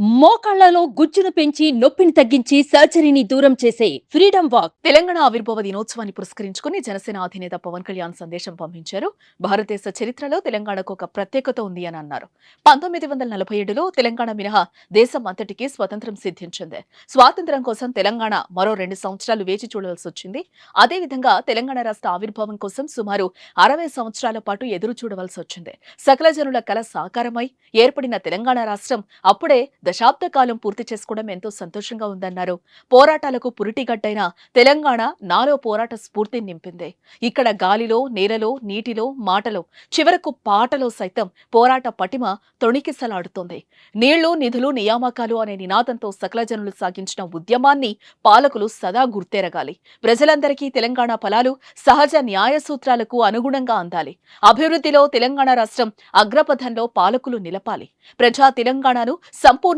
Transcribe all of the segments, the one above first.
మోకాళ్ళలో గుజ్జును పెంచి నొప్పిని తగ్గించి సర్జరీని దూరం చేసే ఫ్రీడమ్ వాక్. తెలంగాణ ఆవిర్భావ దినోత్సవాన్ని పురస్కరించుకుని జనసేన అధినేత పవన్ కళ్యాణ్ సందేశం పంపించారు. భారతదేశ చరిత్రలో తెలంగాణకు ఒక ప్రత్యేకత ఉంది అని అన్నారు. పంతొమ్మిది వందల నలభై ఏడులో తెలంగాణ మినహా దేశం అంతటికీ స్వతంత్రం సిద్ధించింది. స్వాతంత్ర్యం కోసం తెలంగాణ మరో రెండు సంవత్సరాలు వేచి చూడాల్సి వచ్చింది. అదేవిధంగా తెలంగాణ రాష్ట్ర ఆవిర్భావం కోసం సుమారు అరవై సంవత్సరాల పాటు ఎదురు చూడవలసి వచ్చింది. సకల జనుల కల సాకారమై ఏర్పడిన తెలంగాణ రాష్ట్రం అప్పుడే దశాబ్ద కాలం పూర్తి చేసుకోవడం ఎంతో సంతోషంగా ఉందన్నారు. పోరాటాలకు పురిటిగట్టైన తెలంగాణ నాలో పోరాట స్ఫూర్తిని నింపింది. ఇక్కడ గాలిలో నేలలో నీటిలో మాటలో చివరకు పాటలో సైతం పోరాట పటిమ తొణికిసలాడుతోంది. నీళ్ళు నిధులు నియామకాలు అనే నినాదంతో సకల జనులు సాగించిన ఉద్యమాన్ని పాలకులు సదా గుర్తెరగాలి. ప్రజలందరికీ తెలంగాణ ఫలాలు సహజ న్యాయ సూత్రాలకు అనుగుణంగా అందాలి. అభివృద్ధిలో తెలంగాణ రాష్ట్రం అగ్రపథంలో పాలకులు నిలపాలి. ప్రజా తెలంగాణను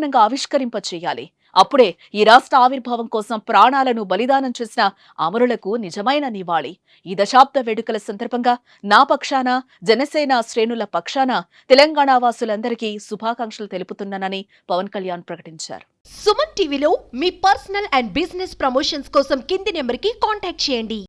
సంపూర్ణంగా ఆవిష్కరింపచేయాలి. అప్పుడే ఈ రాష్ట్ర ఆవిర్భావం కోసం ప్రాణాలను బలిదానం చేసిన అమరులకు నిజమైన నివాళి. ఈ దశాబ్ద వేడుకల సందర్భంగా నా పక్షాన జనసేన శ్రేణుల పక్షాన తెలంగాణ వాసులందరికీ శుభాకాంక్షలు తెలుపుతున్నానని పవన్ కళ్యాణ్ ప్రకటించారు. సుమన్ టీవీలో మీ పర్సనల్ అండ్ బిజినెస్ ప్రమోషన్స్ కోసం కింది నెంబర్కి కాంటాక్ట్ చేయండి.